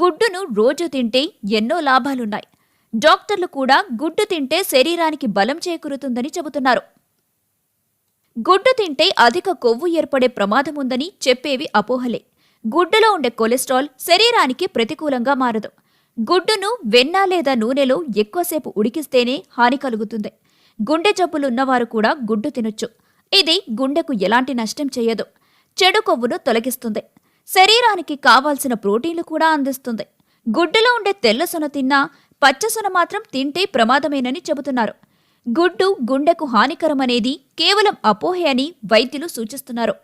గుడ్డును రోజు తింటే ఎన్నో లాభాలున్నాయి. డాక్టర్లు కూడా గుడ్డు తింటే శరీరానికి బలం చేకూరుతుందని చెబుతున్నారు. గుడ్డు తింటే అధిక కొవ్వు ఏర్పడే ప్రమాదం ఉందని చెప్పేవి అపోహలే. గుడ్డులో ఉండే కొలెస్ట్రాల్ శరీరానికి ప్రతికూలంగా మారదు. గుడ్డును వెన్న లేదా నూనెలో ఎక్కువసేపు ఉడికిస్తేనే హాని కలుగుతుంది. గుండె జబ్బులున్నవారు కూడా గుడ్డు తినొచ్చు. ఇది గుండెకు ఎలాంటి నష్టం చేయదు. చెడు కొవ్వును తొలగిస్తుంది. శరీరానికి కావాల్సిన ప్రోటీన్లు కూడా అందిస్తుంది. గుడ్డులో ఉండే తెల్ల సొన తిన్నా పచ్చ సొన మాత్రం తింటే ప్రమాదమేనని చెబుతున్నారు. గుడ్డు గుండెకు హానికరమనేది కేవలం అపోహే అని వైద్యులు సూచిస్తున్నారు.